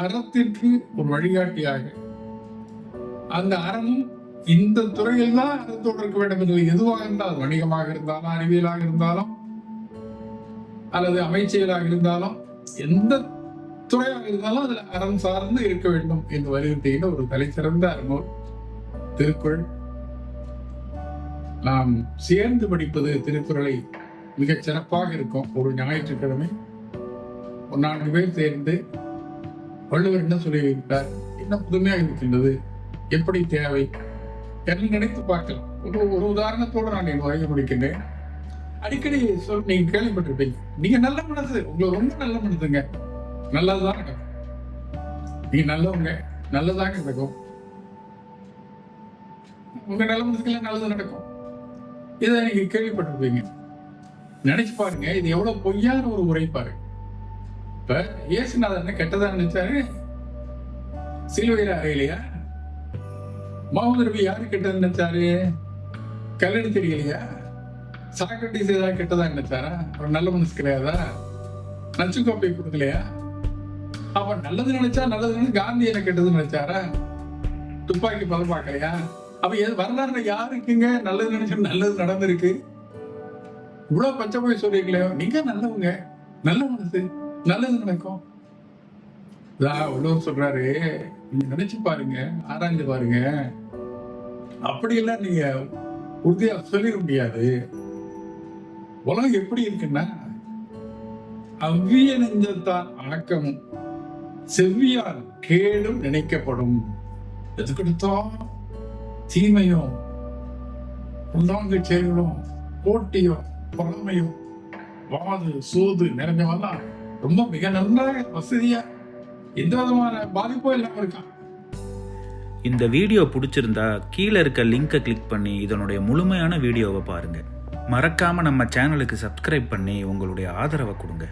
அறத்திற்கு ஒரு வழிகாட்டியாக. அந்த அறமும் இந்த துறையில் தான் அறத்தோடு இருக்க வேண்டும் என்று எதுவாக இருந்தாலும் வணிகமாக இருந்தாலும் அறிவியலாக இருந்தாலும் அல்லது அமைச்சியலாக இருந்தாலும் எந்த துறையாக இருந்தாலும் அதுல அறம் சார்ந்து இருக்க வேண்டும் என்று வலியுறுத்துகின்ற ஒரு தலைசிறந்த அறநூல் திருக்குறள். நாம் சேர்ந்து படிப்பது திருக்குறளை மிகச் சிறப்பாக இருக்கும். ஒரு ஞாயிற்றுக்கிழமை ஒரு நான்கு பேர் சேர்ந்து வள்ளுவர் என்ன சொல்லி வைத்தார் என்ன புதுமையாக இருக்கின்றது? எப்படி தேவை? என்று நினைத்து பார்க்கலாம். ஒரு ஒரு உதாரணத்தோடு நான் என் வரைய முடிக்கின்றேன். அடிக்கடி சொல் நீங்க கேள்விப்பட்டிருப்பீங்க. நீங்க நல்ல மனசு. உங்களுக்கு ரொம்ப நல்ல மனசுங்க. நல்லதுதான் நடக்கும். நீங்க நல்லவங்க. நல்லதாக நடக்கும். உங்க நல்ல மனசுக்கெல்லாம் நல்லது நடக்கும். இதை நீங்க கேள்விப்பட்டிருப்பீங்க. நினைச்சு பாருங்க. இது எவ்வளவு பொய்யான ஒரு உரை பாருங்க. இப்ப இயேசுநாதன் என்ன கெட்டதா நினைச்சாரு? சிலுவையில அறையிலையா? முகமது யாரு கெட்டதா நினைச்சாரு? கல்லடி தெரியலையா? சாக்ரட்டிஸ் ஏதாவது கெட்டதா நினைச்சாரா? அவர் நல்ல மனசு கிடையாதா? நச்சுக்கோப்பை கொடுக்கலையா? அப்ப நல்லது நினைச்சா நல்லது நினைச்சு காந்தி என்ன கெட்டதுன்னு நினைச்சாரா? துப்பாக்கி பதம் பார்க்கலையா? அப்ப வரலாறுல யாருக்குங்க நல்லது நினைச்சு நல்லது நடந்திருக்கு. இவ்வளவு பச்சை போய் சொல்றீங்களே நீங்க நல்லவங்க நல்ல மனசு நல்லது நடக்கும். இதான் உள்ளவர் சொல்றாரு. நீங்க நினைச்சு பாருங்க ஆராய்ஞ்சு பாருங்க. அப்படி எல்லாம் நீங்க உறுதியா சொல்லிட முடியாது. உலகம் எப்படி இருக்குன்னா அவ்விய நெஞ்சத்தான் ஆக்கம் செவ்வியால் கேடும் நினைக்கப்படும். எதுக்கெடுத்தோம் தீமையும் உள்ளவங்க செயல்களும் போட்டியும் பொறாமையும் வாது சூது நிறைஞ்சவெல்லாம் ரொம்ப மிக நன்றாக வசதியா எந்த விதமான பாதிப்பும் இல்லாமல் இருக்கான் இந்த வீடியோ பிடிச்சிருந்தா கீழே இருக்க லிங்கை கிளிக் பண்ணி இதனுடைய முழுமையான வீடியோவை பாருங்கள் மறக்காமல் நம்ம சேனலுக்கு சப்ஸ்கிரைப் பண்ணி உங்களுடைய ஆதரவை கொடுங்க.